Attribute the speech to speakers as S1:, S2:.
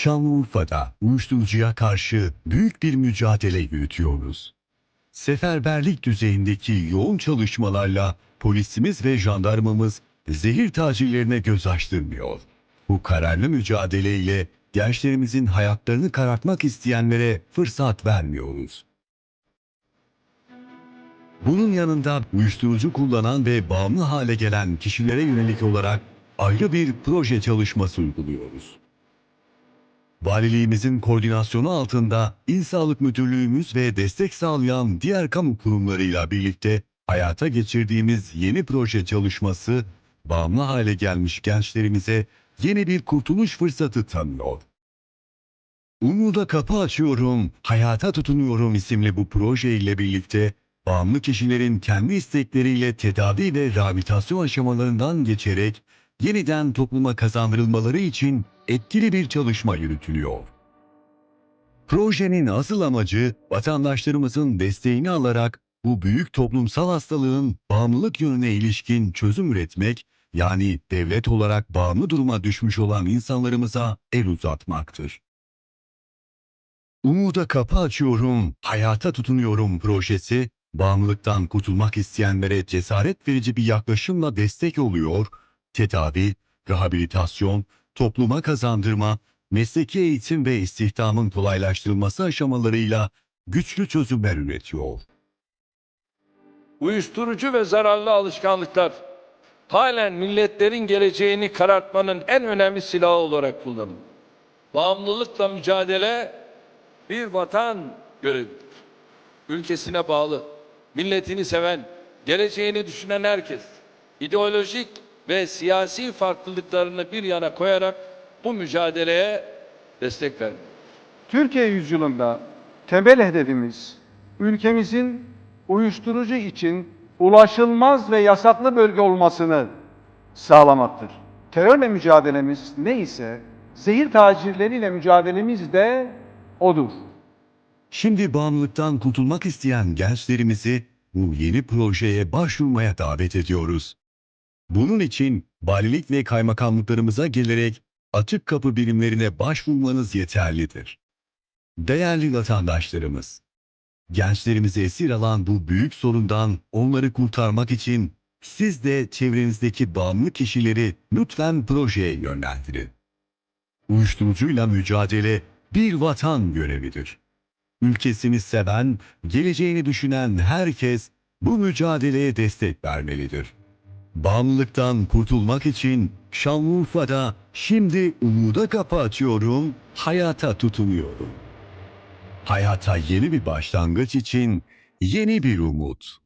S1: Şanlıurfa'da uyuşturucuya karşı büyük bir mücadele yürütüyoruz. Seferberlik düzeyindeki yoğun çalışmalarla polisimiz ve jandarmamız zehir tacirlerine göz açtırmıyor. Bu kararlı mücadeleyle gençlerimizin hayatlarını karartmak isteyenlere fırsat vermiyoruz. Bunun yanında uyuşturucu kullanan ve bağımlı hale gelen kişilere yönelik olarak ayrı bir proje çalışması uyguluyoruz. Valiliğimizin koordinasyonu altında İl Sağlık Müdürlüğümüz ve destek sağlayan diğer kamu kurumlarıyla birlikte hayata geçirdiğimiz yeni proje çalışması bağımlı hale gelmiş gençlerimize yeni bir kurtuluş fırsatı tanıyor. Umuda kapı açıyorum, hayata tutunuyorum isimli bu proje ile birlikte bağımlı kişilerin kendi istekleriyle tedavi ve rehabilitasyon aşamalarından geçerek yeniden topluma kazandırılmaları için etkili bir çalışma yürütülüyor. Projenin asıl amacı vatandaşlarımızın desteğini alarak bu büyük toplumsal hastalığın bağımlılık yönüne ilişkin çözüm üretmek, yani devlet olarak bağımlı duruma düşmüş olan insanlarımıza el uzatmaktır. Umuda kapı açıyorum, hayata tutunuyorum projesi, bağımlılıktan kurtulmak isteyenlere cesaret verici bir yaklaşımla destek oluyor, tedavi, rehabilitasyon, topluma kazandırma, mesleki eğitim ve istihdamın kolaylaştırılması aşamalarıyla güçlü çözümler üretiyor.
S2: Uyuşturucu ve zararlı alışkanlıklar halen milletlerin geleceğini karartmanın en önemli silahı olarak kullanılır. Bağımlılıkla mücadele bir vatan görevidir. Ülkesine bağlı, milletini seven, geleceğini düşünen herkes, ideolojik ve siyasi farklılıklarını bir yana koyarak bu mücadeleye destek vermeli.
S3: Türkiye yüzyılında temel hedefimiz ülkemizin uyuşturucu için ulaşılmaz ve yasaklı bölge olmasını sağlamaktır. Terörle mücadelemiz ne ise zehir tacirleriyle mücadelemiz de odur.
S1: Şimdi bağımlılıktan kurtulmak isteyen gençlerimizi bu yeni projeye başvurmaya davet ediyoruz. Bunun için valilik ve kaymakamlıklarımıza gelerek açık kapı birimlerine başvurmanız yeterlidir. Değerli vatandaşlarımız, gençlerimizi esir alan bu büyük sorundan onları kurtarmak için siz de çevrenizdeki bağımlı kişileri lütfen projeye yönlendirin. Uyuşturucuyla mücadele bir vatan görevidir. Ülkesini seven, geleceğini düşünen herkes bu mücadeleye destek vermelidir. Bağımlılıktan kurtulmak için Şanlıurfa'da şimdi umuda kapı açıyorum, hayata tutunuyorum. Hayata yeni bir başlangıç için yeni bir umut.